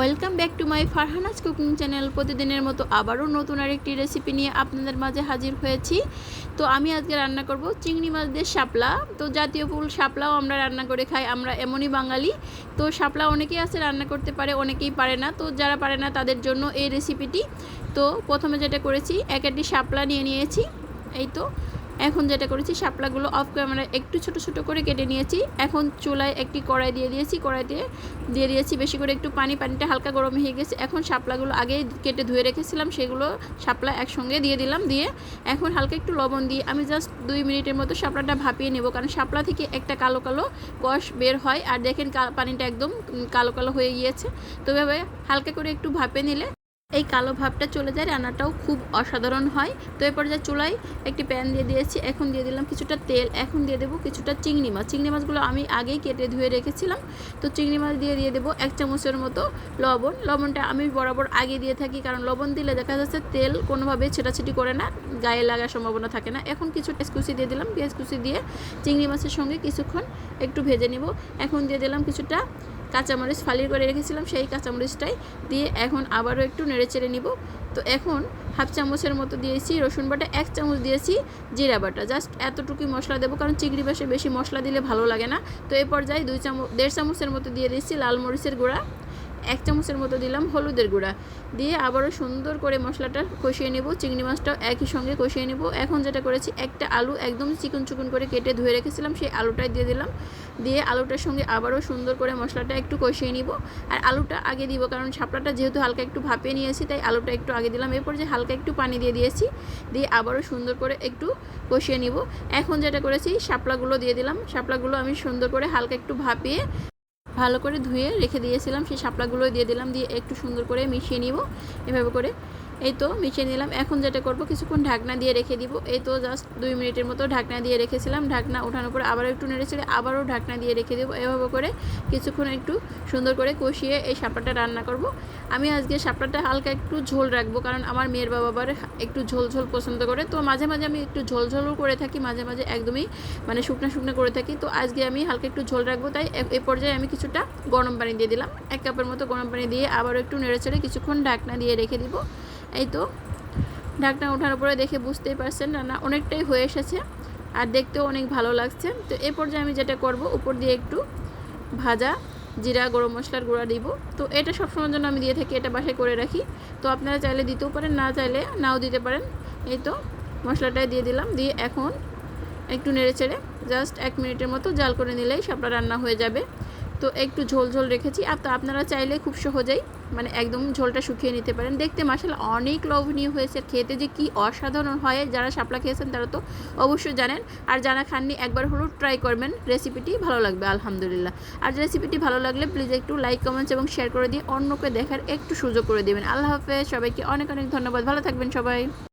Welcome back to my Farhana's cooking channel প্রতিদিনের মতো আবারও নতুন আরেকটি রেসিপি নিয়ে আপনাদের মাঝে হাজির হয়েছি। তো আমি আজকে রান্না করব চিংড়ি মাছ দিয়ে শাপলা। তো জাতীয় ফুল শাপলাও আমরা রান্না করে খাই, আমরা এমনই বাঙালি। তো শাপলা অনেকেই আছে, রান্না করতে পারে, অনেকেই পারে না। তো যারা পারে না, তাদের জন্য এই রেসিপিটি তো প্রথমে যেটা করেছি, এক একটি শাপলা নিয়ে নিয়েছি। এই তো। এখন যেটা করেছি, শাপলাগুলো অফ ক্যামেরা একটু ছোট ছোট করে কেটে নিয়েছি। এখন চুলায় একটি কড়াই দিয়ে দিয়েছি, কড়াই দিয়ে দিয়ে দিয়েছি বেশি করে একটু পানি, পানিটা হালকা গরম হয়ে গেছে। এখন শাপলাগুলো আগেই কেটে ধুয়ে রেখেছিলাম, সেগুলো শাপলা একসঙ্গে দিয়ে দিলাম, দিয়ে এখন হালকা একটু লবণ দিয়ে আমি জাস্ট দুই মিনিটের মতো শাপলাটা ভাপিয়ে নেব। কারণ শাপলা থেকে একটা কালো কালো কষ বের হয়, আর দেখেন পানিটা একদম কালো কালো হয়ে গিয়েছে। তো এভাবে হালকা করে একটু ভাপে নিলে এই কালো ভাবটা চলে যায়, রান্নাটাও খুব অসাধারণ হয়। তো এরপর যা চুলায় একটি প্যান দিয়ে দিয়েছি, এখন দিয়ে দিলাম কিছুটা তেল, এখন দিয়ে দেবো কিছুটা চিংড়ি মাছ। চিংড়ি মাছগুলো আমি আগেই কেটে ধুয়ে রেখেছিলাম, তো চিংড়ি মাছ দিয়ে দিয়ে দেবো এক চামচের মতো লবণ। লবণটা আমি বরাবর আগে দিয়ে থাকি, কারণ লবণ দিলে দেখা যাচ্ছে তেল কোনোভাবে ছেটাছেটি করে না, গায়ে লাগার সম্ভাবনা থাকে না। এখন কিছু কুচি দিয়ে দিলাম পেঁয়াজ কুচি দিয়ে চিংড়ি মাছের সঙ্গে কিছুক্ষণ একটু ভেজে নিব। এখন দিয়ে দিলাম কিছুটা কাঁচামরিচ ফালির করে রেখেছিলাম সেই কাঁচামরিচটাই দিয়ে এখন আবারও একটু নেড়ে চেড়ে নিব। তো এখন হাফ চামচের মতো দিয়েছি রসুন বাটা, এক চামচ দিয়েছি জিরা বাটা। জাস্ট এতটুকুই মশলা দেবো, কারণ চিংড়ি বাসে বেশি মশলা দিলে ভালো লাগে না। তো এরপর পর্যায়ে দুই চামচ, দেড় চামচের মতো দিয়ে দিয়েছি লাল মরিচের গুঁড়া। এক চামচের মতো দিলাম হলুদের গুঁড়া। দিয়ে আবারও সুন্দর করে মশলাটা কষিয়ে নেব, চিংড়ি মাছটাও একই সঙ্গে কষিয়ে নেব। এখন যেটা করেছি, একটা আলু একদম চিকন চিকন করে কেটে ধুয়ে রেখেছিলাম, সেই আলুটাই দিয়ে দিলাম। দিয়ে আলুটার সঙ্গে আবারও সুন্দর করে মশলাটা একটু কষিয়ে নিব। আর আলুটা আগে দিব, কারণ ছাপড়াটা যেহেতু হালকা একটু ভাপিয়ে নিয়েছি, তাই আলুটা একটু আগে দিলাম। এরপর যে হালকা একটু পানি দিয়ে দিয়েছি, দিয়ে আবারও সুন্দর করে একটু কষিয়ে নিব। এখন যেটা করেছি, শাপলাগুলো দিয়ে দিলাম। শাপলাগুলো আমি সুন্দর করে হালকা একটু ভাপিয়ে ভালো করে ধুয়ে রেখে দিয়েছিলাম, সেই শাপলাগুলো দিয়ে দিলাম, দিয়ে একটু সুন্দর করে মিশিয়ে নিব, এভাবে করে। এই তো মিশিয়ে নিলাম। এখন যেটা করব, কিছুক্ষণ ঢাকনা দিয়ে রেখে দিব। এই তো জাস্ট দুই মিনিটের মতো ঢাকনা দিয়ে রেখেছিলাম। ঢাকনা ওঠানোর পরে আবারও একটু নেড়ে ছেড়ে আবারও ঢাকনা দিয়ে রেখে দেবো। এভাবে করে কিছুক্ষণ একটু সুন্দর করে কষিয়ে এই শাপলাটা রান্না করব। আমি আজকে শাপলাটা হালকা একটু ঝোল রাখব, কারণ আমার মেয়ের বাবা আবার একটু ঝোল ঝোল পছন্দ করে। তো মাঝে মাঝে আমি একটু ঝোল ঝোলও করে থাকি, মাঝে মাঝে একদমই মানে শুকনা শুকনো করে থাকি। তো আজকে আমি হালকা একটু ঝোল রাখব, তাই এ- পর্যায়ে আমি কিছুটা গরম পানি দিয়ে দিলাম। এক কাপের মতো গরম পানি দিয়ে আবারও একটু নেড়ে চেড়ে কিছুক্ষণ ঢাকনা দিয়ে রেখে দিব। এই তো, ঢাকনা ওঠার পরে দেখে বুঝতেই পারছেন রান্না অনেকটাই হয়ে এসেছে আর দেখতেও অনেক ভালো লাগছে। তো এ পর্যায়ে আমি যেটা করব, উপর দিয়ে একটু ভাজা জিরা, গরম মশলার গুঁড়া দিব। তো এটা সবসময়ের জন্য আমি দিয়ে থাকি, এটা বাসায় করে রাখি। তো আপনারা চাইলে দিতেও পারেন, না চাইলে নাও দিতে পারেন। এই তো, মশলাটাই দিয়ে দিলাম। দিয়ে এখন একটু নেড়ে চেড়ে জাস্ট এক মিনিটের মতো জাল করে নিলেই শাপলা রান্না হয়ে যাবে। তো একটু ঝোল ঝোল রেখেছি। আর তো আপনারা চাইলে খুব সহজেই মানে একদম ঝোলটা শুকিয়ে নিতে পারেন। দেখতে মাসালা অনেক লোভনীয় হয়েছে। খেতে যে কি অসাধারণ হয়, যারা শাপলা খেয়েছেন তারা তো অবশ্যই জানেন। আর যারা খাননি, একবার হলেও ট্রাই করবেন। রেসিপিটি ভালো লাগবে, আলহামদুলিল্লাহ। আর রেসিপিটি ভালো লাগলে প্লিজ একটু লাইক কমেন্টস এবং শেয়ার করে দিয়ে অন্যকে দেখার একটু সুযোগ করে দেবেন। আল্লাহ হাফেজ, সবাইকে অনেক অনেক ধন্যবাদ। ভালো থাকবেন সবাই।